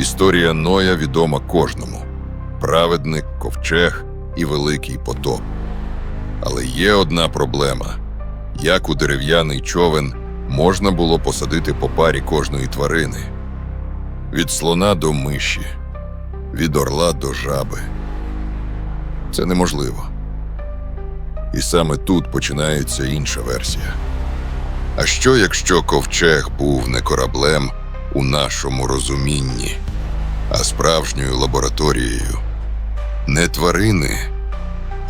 Історія Ноя відома кожному: праведник, ковчег і великий потоп. Але є одна проблема: як у дерев'яний човен можна було посадити по парі кожної тварини? Від слона до миші, від орла до жаби. Це неможливо. І саме тут починається інша версія. А що, якщо ковчег був не кораблем у нашому розумінні, а справжньою лабораторією? Не тварини,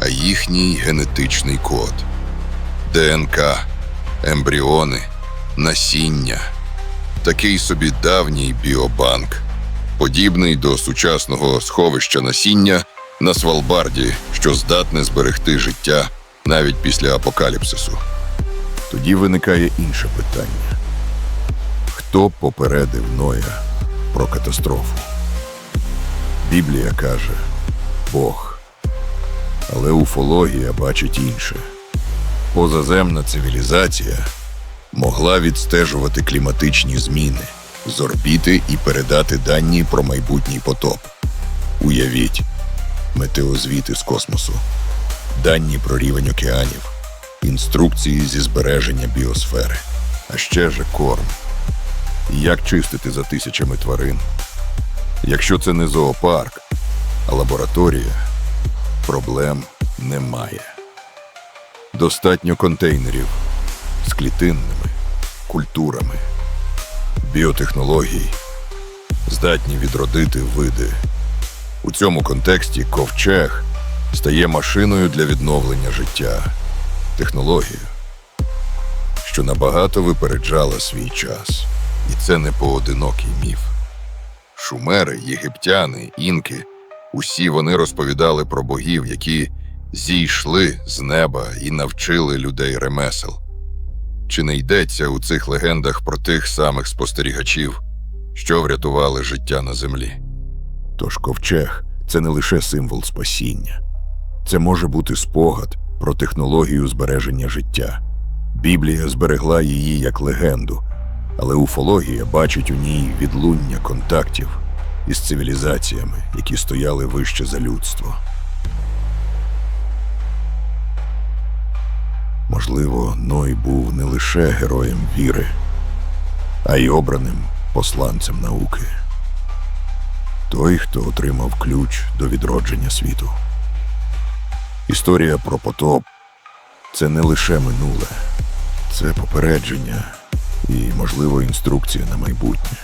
а їхній генетичний код, ДНК, ембріони, насіння, такий собі давній біобанк, подібний до сучасного сховища насіння на Свалбарді, що здатне зберегти життя навіть після апокаліпсису. Тоді виникає інше питання: хто попередив Ноя про катастрофу? Біблія каже Бог. Але уфологія бачить інше. Позаземна цивілізація могла відстежувати кліматичні зміни з орбіти і передати дані про майбутній потоп. Уявіть, метеозвіти з космосу, дані про рівень океанів, інструкції зі збереження біосфери, а ще же корм. Як чистити за тисячами тварин? Якщо це не зоопарк, а лабораторія, проблем немає. Достатньо контейнерів з клітинними культурами, біотехнологій, здатні відродити види. У цьому контексті ковчег стає машиною для відновлення життя, технологією, що набагато випереджала свій час. І це не поодинокий міф. Шумери, єгиптяни, інки усі вони розповідали про богів, які зійшли з неба і навчили людей ремесел. Чи не йдеться у цих легендах про тих самих спостерігачів, що врятували життя на землі? Тож ковчег це не лише символ спасіння, це може бути спогад про технологію збереження життя. Біблія зберегла її як легенду, але уфологія бачить у ній відлуння контактів із цивілізаціями, які стояли вище за людство. Можливо, Ной був не лише героєм віри, а й обраним посланцем науки. Той, хто отримав ключ до відродження світу. Історія про потоп це не лише минуле, це попередження і, можливо, інструкція на майбутнє.